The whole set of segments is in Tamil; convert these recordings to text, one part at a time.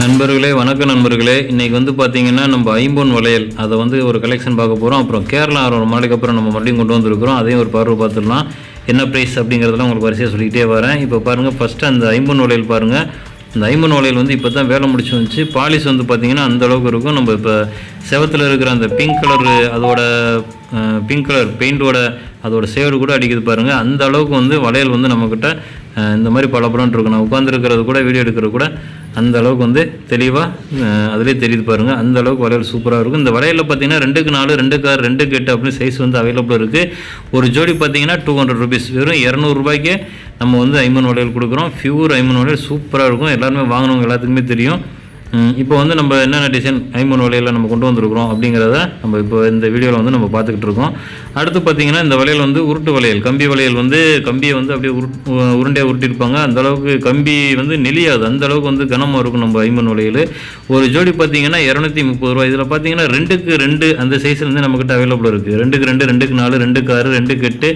நண்பர்களே வணக்கம் நண்பர்களே. இன்றைக்கி வந்து பார்த்திங்கன்னா நம்ம ஐம்பொன் வளையல் அதை வந்து ஒரு கலெக்ஷன் பார்க்க போகிறோம் அப்புறம் கேரளா ஒரு நாளைக்கு அப்புறம் நம்ம மறுபடியும் கொண்டு வந்திருக்கிறோம். அதையும் ஒரு பார்வை பார்த்துடலாம். என்ன ப்ரைஸ் அப்படிங்கிறதெல்லாம் உங்களுக்கு வரிசையாக சொல்லிக்கிட்டே வரேன். இப்போ பாருங்கள் ஃபஸ்ட்டு அந்த ஐம்பொன் வளையல் பாருங்கள் இந்த ஐம்பன் வளையல் வந்து இப்போ தான் வேலை முடிச்சு வந்துச்சு. பாலிஷ் வந்து பார்த்திங்கன்னா அந்த அளவுக்கு இருக்கும். நம்ம இப்போ செவத்தில் இருக்கிற அந்த பிங்க் கலரு அதோட பிங்க் கலர் பெயிண்டோட அதோட சேடு கூட அடிக்குது பாருங்கள் அந்த அளவுக்கு வந்து வளையல் வந்து நம்மக்கிட்ட இந்த மாதிரி பளபளன்னு இருக்கும். நான் உட்காந்துருக்கிறது கூட வீடியோ எடுக்கிறது கூட அந்த அளவுக்கு வந்து தெளிவாக அதிலே தெரியுது பாருங்கள் அந்த அளவுக்கு வளையல் சூப்பராக இருக்கும். இந்த வளையலில் பார்த்தீங்கன்னா ரெண்டுக்கு நாலு ரெண்டுக்கு ஆறு ரெண்டுக்கு எட்டு அப்படின்னு சைஸ் வந்து அவைலபிள் இருக்குது ஒரு ஜோடி பார்த்தீங்கன்னா டூ ஹண்ட்ரட் ருபீஸ் வெறும் இரநூறுபாய்க்கு நம்ம வந்து ஐம்பன் வளையல் கொடுக்குறோம். ஃபியூர் ஐம்பன் வளையல் சூப்பராக இருக்கும். எல்லாருமே வாங்கினவங்க எல்லாத்துக்குமே தெரியும். இப்போ வந்து நம்ம என்னென்ன டிசைன் ஐம்பது வலையில் நம்ம கொண்டு வந்திருக்கிறோம் அப்படிங்கிறத நம்ம இப்போ இந்த வீடியோவில் வந்து நம்ம பார்த்துக்கிட்டு இருக்கோம். அடுத்து பார்த்தீங்கன்னா இந்த வளையல் வந்து உருட்டு வளையல் கம்பி வளையல் வந்து கம்பியை வந்து அப்படியே உரு உருண்டையாக உருட்டியிருப்பாங்க. அந்த அளவுக்கு கம்பி வந்து நெளியாது. அந்த அளவுக்கு வந்து கனமாக இருக்கும் நம்ம ஐம்பது வளையல் ஒரு ஜோடி பார்த்தீங்கன்னா இரநூத்தி முப்பது ரூபா இதில் பார்த்தீங்கன்னா ரெண்டுக்கு ரெண்டு அந்த சைஸில் வந்து நம்மக்கிட்ட அவைலபிள் இருக்குது ரெண்டுக்கு ரெண்டு ரெண்டுக்கு நாலு ரெண்டுக்கு ஆறு ரெண்டுக்கு எட்டு.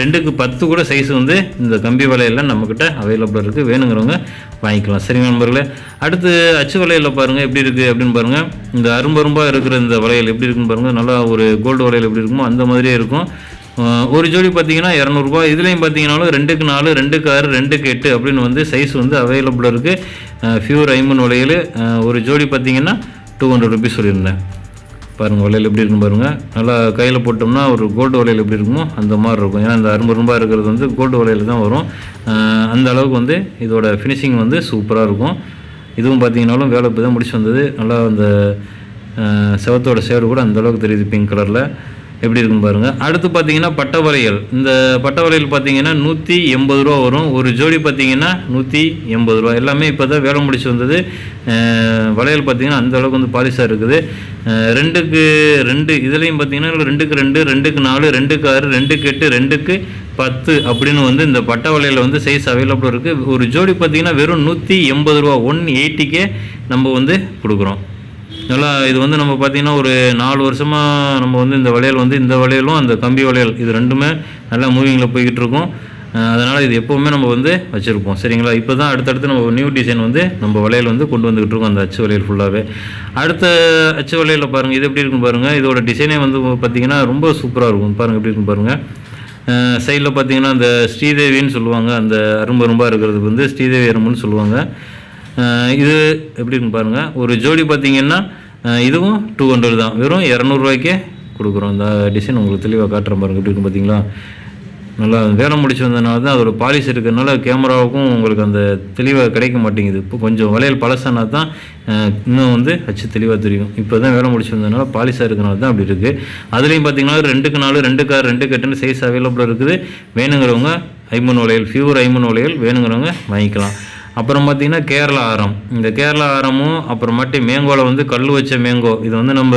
ரெண்டுக்கு பத்து கூட சைஸ் வந்து இந்த கம்பி வலையெல்லாம் நம்மக்கிட்ட அவைலபிள் இருக்குது வேணுங்கிறவங்க வாங்கிக்கலாம். சரிங்க நண்பர்களே அடுத்து அச்சு வலையில் பாருங்கள் எப்படி இருக்குது அப்படின்னு பாருங்கள் இந்த அரும்பரும்பாக இருக்கிற இந்த வளையல் எப்படி இருக்குன்னு பாருங்கள் நல்லா ஒரு கோல்டு வளையல் எப்படி இருக்குமோ அந்த மாதிரியே இருக்கும். ஒரு ஜோடி பார்த்தீங்கன்னா இரநூறுபா. இதுலேயும் பார்த்தீங்கன்னாலும் ரெண்டுக்கு நாலு ரெண்டுக்கு ஆறு ரெண்டுக்கு எட்டு அப்படின்னு வந்து சைஸ் வந்து அவைலபிளாக இருக்குது ஃபியூர் ஐம்பன் வளையல். ஒரு ஜோடி பார்த்தீங்கன்னா டூ ஹண்ட்ரட் ருபீஸ் சொல்லியிருந்தேன். பாருங்கள் வளையல் எப்படி இருக்குன்னு பாருங்கள் நல்லா கையில் போட்டோம்னா ஒரு கோல்டு வளையல் எப்படி இருக்குமோ அந்த மாதிரி இருக்கும். ஏன்னா இந்த அரும்பு அரும்பாக இருக்கிறது வந்து கோல்டு வளையல் தான் வரும். அந்த அளவுக்கு வந்து இதோட ஃபினிஷிங் வந்து சூப்பராக இருக்கும். இதுவும் பார்த்தீங்கன்னாலும் வேலை இப்போ தான் முடிச்சு வந்தது. நல்லா அந்த செவத்தோட சேடு கூட அந்த அளவுக்கு தெரியுது பிங்க் கலரில் எப்படி இருக்குன்னு பாருங்கள் அடுத்து பார்த்தீங்கன்னா பட்டை வளையல் இந்த பட்ட வளையல் பார்த்தீங்கன்னா நூற்றி எண்பது ரூபா வரும். ஒரு ஜோடி பார்த்தீங்கன்னா நூற்றி எண்பது ரூபா. எல்லாமே இப்போ தான் வேலை முடிச்சு வந்தது. வளையல் பார்த்தீங்கன்னா அந்த அளவுக்கு வந்து பாலிஷாக இருக்குது. ரெண்டுக்கு ரெண்டு இதுலேயும் பார்த்தீங்கன்னா ரெண்டுக்கு ரெண்டு ரெண்டுக்கு நாலு ரெண்டுக்கு ஆறு ரெண்டுக்கு எட்டு ரெண்டுக்கு பத்து அப்படின்னு வந்து இந்த பட்ட வலையில் வந்து சைஸ் அவைலபிள் இருக்குது ஒரு ஜோடி பார்த்தீங்கன்னா வெறும் நூற்றி எண்பது ரூபா. ஒன் எயிட்டிக்கே நம்ம வந்து கொடுக்குறோம். நல்லா இது வந்து நம்ம பார்த்தீங்கன்னா ஒரு நாலு வருஷமாக நம்ம வந்து இந்த வளையல் வந்து இந்த வளையலும் அந்த கம்பி வளையல் இது ரெண்டுமே நல்லா மூவிங்கில் போய்கிட்டு இருக்கும். அதனால் இது எப்போவுமே நம்ம வந்து வச்சுருப்போம். சரிங்களா? இப்போ தான் அடுத்தடுத்து நம்ம நியூ டிசைன் வந்து நம்ம வளையல் வந்து கொண்டு வந்துக்கிட்டு இருக்கோம் அந்த அச்சு வளையல் ஃபுல்லாகவே அடுத்த அச்சு வளையலில் பாருங்கள் இது எப்படி இருக்குன்னு பாருங்கள் இதோட டிசைனே வந்து பார்த்தீங்கன்னா ரொம்ப சூப்பராக இருக்கும். பாருங்கள் எப்படி இருக்குன்னு பாருங்கள் சைடில் பார்த்தீங்கன்னா அந்த ஸ்ரீதேவின்னு சொல்லுவாங்க. அந்த அரும்பரும்பாக இருக்கிறதுக்கு வந்து ஸ்ரீதேவி அரும்புன்னு சொல்லுவாங்க. இது எப்படின்னு பாருங்கள் ஒரு ஜோடி பார்த்தீங்கன்னா இதுவும் டூ ஹண்ட்ரட் தான். வெறும் இரநூறுவாய்க்கே கொடுக்குறோம். இந்த டிசைன் உங்களுக்கு தெளிவாக காட்டுறேன் பாருங்கள் எப்படி இருக்கும் பார்த்தீங்களா? நல்லா வேலை முடிச்சு வந்ததுனால தான் அதோட பாலிஷ் இருக்கிறதுனால கேமராவுக்கும் உங்களுக்கு அந்த தெளிவாக கிடைக்க மாட்டேங்குது. இப்போ கொஞ்சம் வளையல் பழசானா தான் இன்னும் வந்து அச்சு தெளிவாக தெரியும். இப்போ தான் வேலை முடிச்சு வந்ததுனால பாலிஷாக இருக்கிறனால தான் அப்படி இருக்குது அதுலேயும் பார்த்தீங்கன்னா ரெண்டுக்கு நாலு ரெண்டு கார் ரெண்டு கட்டுன்னு சைஸ் அவைலபிளாக இருக்குது. வேணுங்கிறவங்க ஐம்பன் வளையல் ஃபியூர் ஐம்பன் வளையல் வேணுங்கிறவங்க வாங்கிக்கலாம். அப்புறம் பார்த்திங்கன்னா கேரளா ஆரம். இந்த கேரளா ஆரமும் அப்புறமாட்டி மேங்கோவில் வந்து கல் வச்ச மேங்கோ. இது வந்து நம்ம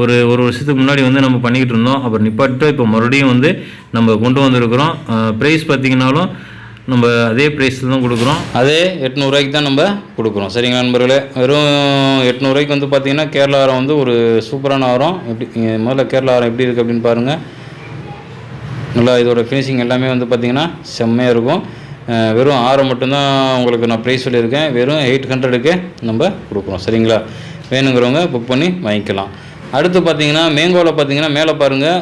ஒரு ஒரு வருஷத்துக்கு முன்னாடி வந்து நம்ம பண்ணிக்கிட்டு இருந்தோம். அப்புறம் நிப்பாட்டு இப்போ மறுபடியும் வந்து நம்ம கொண்டு வந்திருக்கிறோம். ப்ரைஸ் பார்த்திங்கனாலும் நம்ம அதே ப்ரைஸில் தான் கொடுக்குறோம். அதே எட்நூறுவாய்க்கு தான் நம்ம கொடுக்குறோம். சரிங்களா நண்பர்களே? வெறும் எட்நூறுவாய்க்கு வந்து பார்த்தீங்கன்னா கேரளா ஆரம் வந்து ஒரு சூப்பரான ஆரம். எப்படி முதல்ல கேரளா ஆரம் எப்படி இருக்குது அப்படின்னு பாருங்கள் நல்லா இதோட ஃபினிஷிங் எல்லாமே வந்து பார்த்திங்கன்னா செம்மையாக இருக்கும். வெறும் ஆறு மட்டும்தான் உங்களுக்கு நான் ப்ரைஸ் சொல்லியிருக்கேன். வெறும் எயிட் ஹண்ட்ரடுக்கே நம்ம கொடுக்குறோம் சரிங்களா? வேணுங்கிறவங்க புக் பண்ணி வாங்கிக்கலாம். அடுத்து பார்த்தீங்கன்னா மேங்கோவில் பார்த்தீங்கன்னா மேலே பாருங்கள்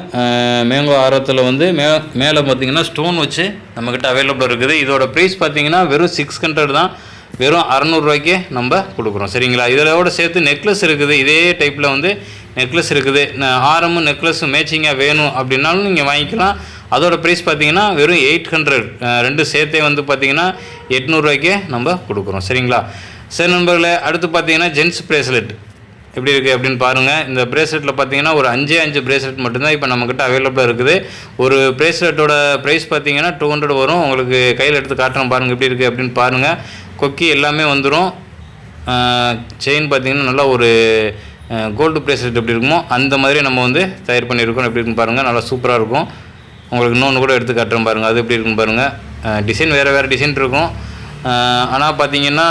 மேங்கோ ஆரத்தில் வந்து மே மேலே பார்த்தீங்கன்னா ஸ்டோன் வச்சு நம்மக்கிட்ட அவைலபிள் இருக்குது. இதோட ப்ரைஸ் பார்த்தீங்கன்னா வெறும் சிக்ஸ் ஹண்ட்ரட் தான். வெறும் அறநூறுவாய்க்கே நம்ம கொடுக்குறோம். சரிங்களா? இதோட சேர்த்து நெக்லஸ் இருக்குது. இதே டைப்பில் வந்து நெக்லஸ் இருக்குது. ஆரமும் நெக்லஸும் மேட்சிங்காக வேணும் அப்படின்னாலும் நீங்கள் வாங்கிக்கலாம். அதோட ப்ரைஸ் பார்த்தீங்கன்னா வெறும் எயிட் ஹண்ட்ரட் ரெண்டு சேர்த்தே வந்து பார்த்தீங்கன்னா எட்நூறுரூவாய்க்கே நம்ம கொடுக்குறோம். சரிங்களா? சரி நண்பர்களே அடுத்து பார்த்தீங்கன்னா ஜென்ஸ் ப்ரேஸ்லெட் எப்படி இருக்குது அப்படின்னு பாருங்கள் இந்த ப்ரேஸ்லெட்டில் பார்த்தீங்கன்னா ஒரு அஞ்சே அஞ்சு ப்ரேஸ்லெட் மட்டும்தான் இப்போ நம்மக்கிட்ட அவைலபிளாக இருக்குது. ஒரு ப்ரேஸ்லெட்டோட ப்ரைஸ் பார்த்தீங்கன்னா டூ ஹண்ட்ரட் வரும். உங்களுக்கு கையில் எடுத்து காட்டுறோம் பாருங்கள் எப்படி இருக்குது அப்படின்னு பாருங்கள் கொக்கி எல்லாமே வந்துடும் செயின் பார்த்தீங்கன்னா நல்லா ஒரு கோல்டு ப்ரேஸ்லெட் எப்படி இருக்குமோ அந்த மாதிரி நம்ம வந்து தயார் பண்ணியிருக்கோம். எப்படி இருக்குன்னு பாருங்கள் நல்லா சூப்பராக இருக்கும். உங்களுக்கு இன்னொன்று கூட எடுத்து காட்டுறேன் பாருங்கள் அது எப்படி இருக்குன்னு பாருங்கள் டிசைன் வேறு வேறு டிசைன் இருக்கும். ஆனால் பார்த்தீங்கன்னா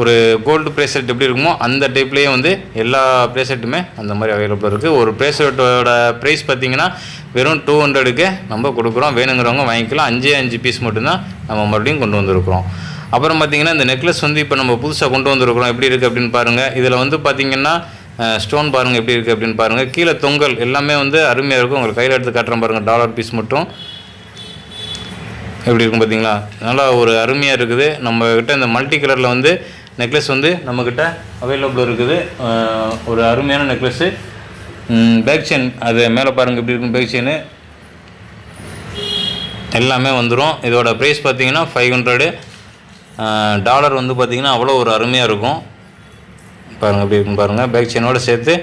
ஒரு கோல்டு ப்ரேஸ்லெட் எப்படி இருக்குமோ அந்த டைப்லேயே வந்து எல்லா ப்ரேஸ்லெட்டுமே அந்த மாதிரி அவைலபிள் இருக்குது ஒரு ப்ரேஸ்லெட்டோட ப்ரைஸ் பார்த்தீங்கன்னா வெறும் டூ ஹண்ட்ரடுக்கு நம்ம கொடுக்குறோம். வேணுங்கிறவங்க வாங்கிக்கலாம். அஞ்சே அஞ்சு பீஸ் மட்டும்தான் நம்ம மறுபடியும் கொண்டு வந்திருக்கிறோம். அப்புறம் பார்த்தீங்கன்னா இந்த நெக்லஸ் வந்து இப்போ நம்ம புதுசாக கொண்டு வந்திருக்கிறோம். எப்படி இருக்குது அப்படின்னு பாருங்கள் இதில் வந்து பார்த்தீங்கன்னா ஸ்டோன் பாருங்கள் எப்படி இருக்குது அப்படின்னு பாருங்கள் கீழே தொங்கல் எல்லாமே வந்து அருமையாக இருக்கும். உங்களுக்கு கையில் எடுத்து காட்டுறேன் பாருங்கள் டாலர் பீஸ் மட்டும். எப்படி இருக்கும் பார்த்தீங்களா நல்லா ஒரு அருமையாக இருக்குது. நம்மக்கிட்ட இந்த மல்டி கலரில் வந்து நெக்லஸ் வந்து நம்மக்கிட்ட அவைலபிள் இருக்குது. ஒரு அருமையான நெக்லஸ்ஸு பேக் செயின் அது மேலே பாருங்கள் எப்படி இருக்கும் பேக் செயின் எல்லாமே வந்துடும் இதோட ப்ரைஸ் பார்த்தீங்கன்னா ஃபைவ் ஹண்ட்ரடு டாலர் வந்து பார்த்திங்கன்னா அவ்வளோ ஒரு அருமையாக இருக்கும். பாருங்கள் எப்படி இருக்குன்னு பாருங்கள் பேக் செயினோடு சேர்த்து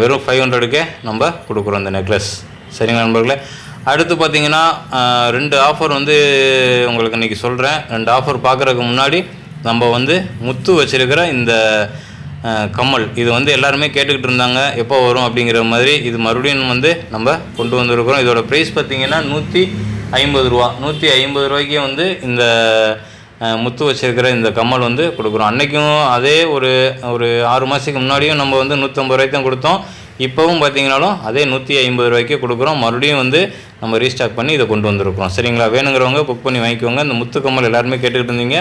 வெறும் ஃபைவ் ஹண்ட்ரடுக்கே நம்ம கொடுக்குறோம் இந்த நெக்லஸ் சரிங்களா நண்பர்களே? அடுத்து பார்த்தீங்கன்னா ரெண்டு ஆஃபர் வந்து உங்களுக்கு இன்றைக்கி சொல்கிறேன் ரெண்டு ஆஃபர் பார்க்குறதுக்கு முன்னாடி நம்ம வந்து முத்து வச்சுருக்கிற இந்த கம்மல். இது வந்து எல்லாருமே கேட்டுக்கிட்டு இருந்தாங்க எப்போ வரும் அப்படிங்கிற மாதிரி. இது மறுபடியும் வந்து நம்ம கொண்டு வந்திருக்கிறோம். இதோட ப்ரைஸ் பார்த்திங்கன்னா நூற்றி ஐம்பது ரூபா. நூற்றி ஐம்பது ரூபாய்க்கே வந்து இந்த முத்து வச்சிருக்கிற இந்த கம்மல் வந்து கொடுக்குறோம். அன்றைக்கும் அதே ஒரு ஒரு ஆறு மாதத்துக்கு முன்னாடியும் நம்ம வந்து நூற்றம்பது ரூபாய்க்கு தான் கொடுத்தோம். இப்போவும் பார்த்தீங்கனாலும் அதே நூற்றி ஐம்பது ரூபாய்க்கு கொடுக்குறோம். மறுபடியும் வந்து நம்ம ரீஸ்டாக் பண்ணி இதை கொண்டு வந்திருக்கிறோம். சரிங்களா? வேணுங்கிறவங்க புக் பண்ணி வாங்கிக்கோங்க. இந்த முத்து கம்மல் எல்லாருமே கேட்டுக்கிட்டு இருந்தீங்க.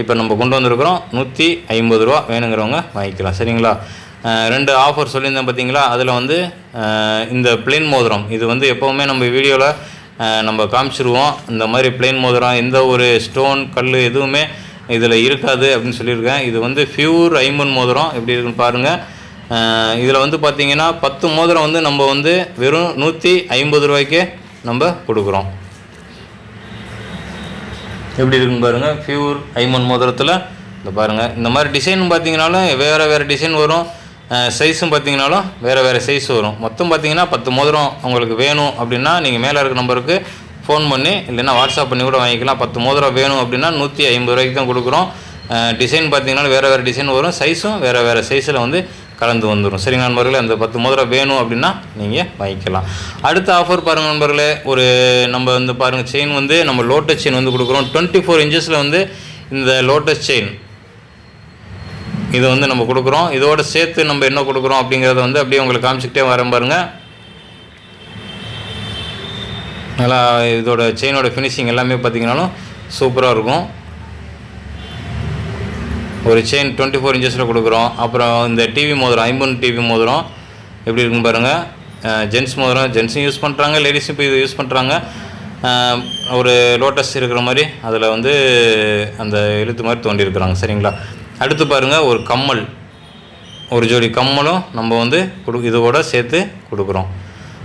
இப்போ நம்ம கொண்டு வந்திருக்கிறோம். நூற்றி ஐம்பது ரூபா வேணுங்கிறவங்க வாங்கிக்கலாம். சரிங்களா? ரெண்டு ஆஃபர் சொல்லியிருந்தேன் பார்த்தீங்களா அதில் வந்து இந்த பிளேன் மோதிரம். இது வந்து எப்போவுமே நம்ம வீடியோவில் நம்ம காமிச்சிருவோம். இந்த மாதிரி பிளெயின் மோதிரம் எந்த ஒரு ஸ்டோன் கல் எதுவுமே இதில் இருக்காது அப்படின்னு சொல்லியிருக்கேன். இது வந்து ஃபியூர் ஐம்பன் மோதிரம். எப்படி இருக்குன்னு பாருங்கள் இதில் வந்து பார்த்தீங்கன்னா பத்து மோதிரம் வந்து நம்ம வந்து வெறும் நூற்றி ஐம்பது ரூபாய்க்கே நம்ம கொடுக்குறோம். எப்படி இருக்குன்னு பாருங்கள் ஃபியூர் ஐமன் மோதிரத்தில் இந்த பாருங்கள் இந்த மாதிரி டிசைன் பார்த்தீங்கனாலும் வேறு வேறு டிசைன் வரும். சைஸும் பார்த்தீங்கனாலும் வேறு வேறு சைஸ் வரும். மொத்தம் பார்த்தீங்கன்னா பத்து மோதிரம் உங்களுக்கு வேணும் அப்படின்னா நீங்கள் மேலே இருக்க நம்பருக்கு ஃபோன் பண்ணி இல்லைன்னா வாட்ஸ்அப் பண்ணி கூட வாங்கிக்கலாம். பத்து மோதிரம் வேணும் அப்படின்னா நூற்றி ஐம்பது ரூபாய்க்கு தான் கொடுக்குறோம். டிசைன் பார்த்தீங்கன்னா வேறு வேறு டிசைன் வரும். சைஸும் வேறு வேறு சைஸில் வந்து கலந்து வந்துடும் சரிங்க நண்பர்களே அந்த பத்து மோதிரம் வேணும் அப்படின்னா நீங்கள் வாங்கிக்கலாம். அடுத்த ஆஃபர் பாருங்கள் நண்பர்களே ஒரு நம்ம வந்து பாருங்கள் செயின் வந்து நம்ம லோட்டஸ் செயின் வந்து கொடுக்குறோம். டுவெண்ட்டி ஃபோர் இன்ச்சஸில் வந்து இந்த லோட்டஸ் செயின் இது வந்து நம்ம கொடுக்குறோம். இதோட சேர்த்து நம்ம என்ன கொடுக்குறோம் அப்படிங்கிறத வந்து அப்படியே உங்களுக்கு காமிச்சிக்கிட்டே வரேன் பாருங்கள் நல்லா இதோட செயினோட ஃபினிஷிங் எல்லாமே பார்த்திங்கனாலும் சூப்பராக இருக்கும். ஒரு செயின் டுவெண்ட்டி ஃபோர் இன்ச்சஸில் கொடுக்குறோம். அப்புறம் இந்த டிவி மோதிரம் ஐம்பன் டிவி மோதிரம் எப்படி இருக்குன்னு பாருங்கள் ஜென்ஸ் மோதிரம். ஜென்ஸும் யூஸ் பண்ணுறாங்க லேடிஸும் இப்போ இது யூஸ் பண்ணுறாங்க ஒரு லோட்டஸ் இருக்கிற மாதிரி அதில் வந்து அந்த எழுத்து மாதிரி தோண்டியிருக்கிறாங்க. சரிங்களா? அடுத்து பாருங்கள் ஒரு கம்மல். ஒரு ஜோடி கம்மலும் நம்ம வந்து கொடு இதோட சேர்த்து கொடுக்குறோம்.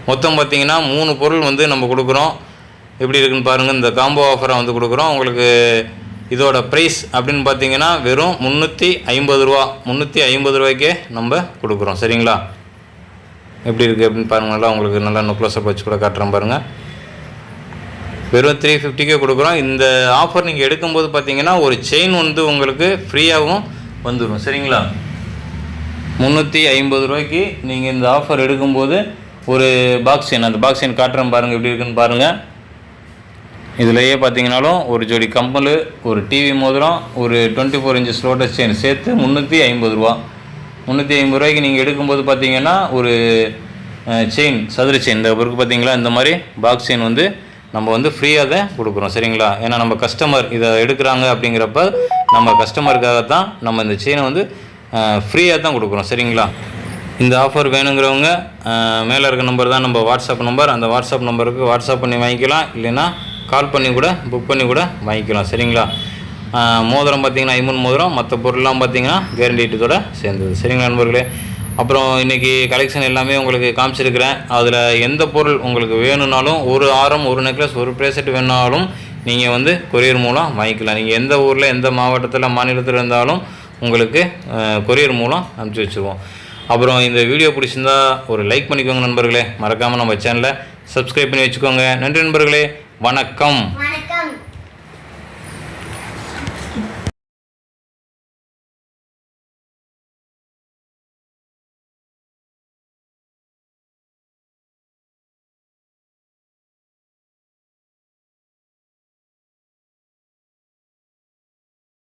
மொத்தம் பார்த்திங்கன்னா மூணு பொருள் வந்து நம்ம கொடுக்குறோம். எப்படி இருக்குன்னு பாருங்கள் இந்த காம்போ ஆஃபராக வந்து கொடுக்குறோம். உங்களுக்கு இதோட ப்ரைஸ் அப்படின்னு பார்த்தீங்கன்னா வெறும் முந்நூற்றி ஐம்பது ரூபா. முந்நூற்றி ஐம்பது ரூபாய்க்கே நம்ம கொடுக்குறோம். சரிங்களா? எப்படி இருக்குது அப்படின்னு பாருங்களா உங்களுக்கு நல்லா இன்னும் வச்சு கூட காட்டுறேன் பாருங்கள் வெறும் த்ரீ ஃபிஃப்டிக்கே கொடுக்குறோம். இந்த ஆஃபர் நீங்கள் எடுக்கும்போது பார்த்தீங்கன்னா ஒரு செயின் வந்து உங்களுக்கு ஃப்ரீயாகவும் வந்துடும் சரிங்களா? முந்நூற்றி ஐம்பது ரூபாய்க்கு நீங்கள் இந்த ஆஃபர் எடுக்கும்போது ஒரு பாக்ஸ் செயின் அந்த பாக்ஸ் செயின் காட்டுறேன் பாருங்கள் எப்படி இருக்குன்னு பாருங்கள் இதுலேயே பார்த்தீங்கனாலும் ஒரு ஜோடி கம்பல் ஒரு டிவி மோதிரம் ஒரு twenty four inches lotus chain சேர்த்து முந்நூற்றி ஐம்பது ரூபா. முந்நூற்றி ஐம்பது ரூபாய்க்கு நீங்கள் எடுக்கும்போது பார்த்தீங்கன்னா ஒரு செயின் சதுர செயின் இந்த பிறகு பார்த்தீங்களா இந்த மாதிரி பாக்ஸ் செயின் வந்து நம்ம வந்து ஃப்ரீயாக தான் கொடுக்குறோம் சரிங்களா? ஏன்னா நம்ம கஸ்டமர் இதை எடுக்கிறாங்க அப்படிங்கிறப்ப நம்ம கஸ்டமருக்காக தான் நம்ம இந்த செயினை வந்து ஃப்ரீயாக தான் கொடுக்குறோம் சரிங்களா? இந்த ஆஃபர் வேணுங்கிறவங்க மேலே இருக்க நம்பர் தான் நம்ம வாட்ஸ்அப் நம்பர் அந்த வாட்ஸ்அப் நம்பருக்கு வாட்ஸ்அப் பண்ணி வாங்கிக்கலாம். இல்லைன்னா கால் பண்ணி கூட புக் பண்ணி கூட வாங்கிக்கலாம் சரிங்களா? மோதிரம் பார்த்தீங்கன்னா ஐமன் மோதிரம். மற்ற பொருள்லாம் பார்த்தீங்கன்னா கேரண்டிட்டதோட சேர்ந்தது. சரிங்களா நண்பர்களே? அப்புறம் இன்றைக்கி கலெக்ஷன் எல்லாமே உங்களுக்கு காமிச்சிருக்கிறேன். அதில் எந்த பொருள் உங்களுக்கு வேணும்னாலும் ஒரு ஆரம் ஒரு நெக்லஸ் ஒரு பிரேசெட் வேணுனாலும் நீங்கள் வந்து கொரியர் மூலம் வாங்கிக்கலாம். நீங்கள் எந்த ஊரில் எந்த மாவட்டத்தில் மாநிலத்தில் இருந்தாலும் உங்களுக்கு கொரியர் மூலம் அனுப்பிச்சி வச்சுருவோம். அப்புறம் இந்த வீடியோ பிடிச்சிருந்தா ஒரு லைக் பண்ணிக்கோங்க நண்பர்களே. மறக்காமல் நம்ம சேனலை சப்ஸ்கிரைப் பண்ணி வச்சுக்கோங்க. நன்றி நண்பர்களே. வணக்கம்.